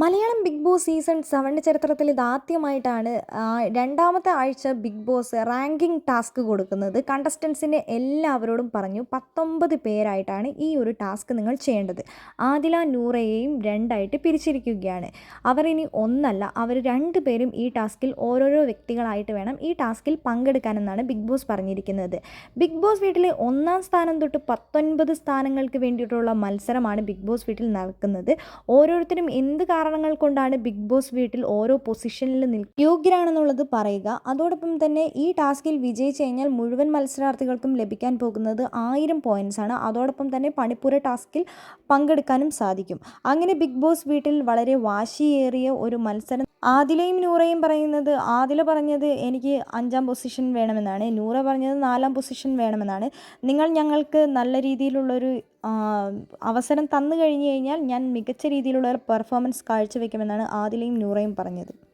Malayalam big boss season സെവന്റെ ചരിത്രത്തിൽ ഇതാദ്യമായിട്ടാണ് രണ്ടാമത്തെ ആഴ്ച ബിഗ് ബോസ് റാങ്കിങ് ടാസ്ക് കൊടുക്കുന്നത്. കണ്ടസ്റ്റൻസിനെ എല്ലാവരോടും പറഞ്ഞു പത്തൊമ്പത് പേരായിട്ടാണ് ഈ ഒരു ടാസ്ക് നിങ്ങൾ ചെയ്യേണ്ടത്. ആദില നൂറയെയും രണ്ടായിട്ട് പിരിച്ചിരിക്കുകയാണ്. അവർ ഇനി ഒന്നല്ല അവർ രണ്ട് പേരും ഈ ടാസ്കിൽ ഓരോരോ വ്യക്തികളായിട്ട് വേണം ഈ ടാസ്കിൽ പങ്കെടുക്കാനെന്നാണ് ബിഗ് ബോസ് പറഞ്ഞിരിക്കുന്നത്. ബിഗ് ബോസ് വീട്ടിലെ ഒന്നാം സ്ഥാനം തൊട്ട് പത്തൊൻപത് സ്ഥാനങ്ങൾക്ക് വേണ്ടിയിട്ടുള്ള മത്സരമാണ് ബിഗ് ബോസ് വീട്ടിൽ നടക്കുന്നത്. ഓരോരുത്തരും എന്ത് കാരണങ്ങൾ കൊണ്ടാണ് ബിഗ് ബോസ് വീട്ടിൽ ഓരോ പൊസിഷനിൽ നിൽ യോഗ്യരാണെന്നുള്ളത് പറയുക. അതോടൊപ്പം തന്നെ ഈ ടാസ്കിൽ വിജയിച്ചു കഴിഞ്ഞാൽ മുഴുവൻ മത്സരാർത്ഥികൾക്കും ലഭിക്കാൻ പോകുന്നത് ആയിരം പോയിന്റ്സ് ആണ്. അതോടൊപ്പം തന്നെ പണിപ്പുര ടാസ്കിൽ പങ്കെടുക്കാനും സാധിക്കും. അങ്ങനെ ബിഗ് ബോസ് വീട്ടിൽ വളരെ വാശിയേറിയ ഒരു മത്സരം ആദിലയും നൂറയും പറയുന്നത് ആദില പറഞ്ഞത് എനിക്ക് അഞ്ചാം പൊസിഷൻ വേണമെന്നാണ്. നൂറ പറഞ്ഞത് നാലാം പൊസിഷൻ വേണമെന്നാണ്. നിങ്ങൾ ഞങ്ങൾക്ക് നല്ല രീതിയിലുള്ളൊരു അവസരം തന്നു കഴിഞ്ഞു കഴിഞ്ഞാൽ ഞാൻ മികച്ച രീതിയിലുള്ള പെർഫോമൻസ് കാഴ്ചവെക്കുമെന്നാണ് ആദിലയും നൂറയും പറഞ്ഞത്.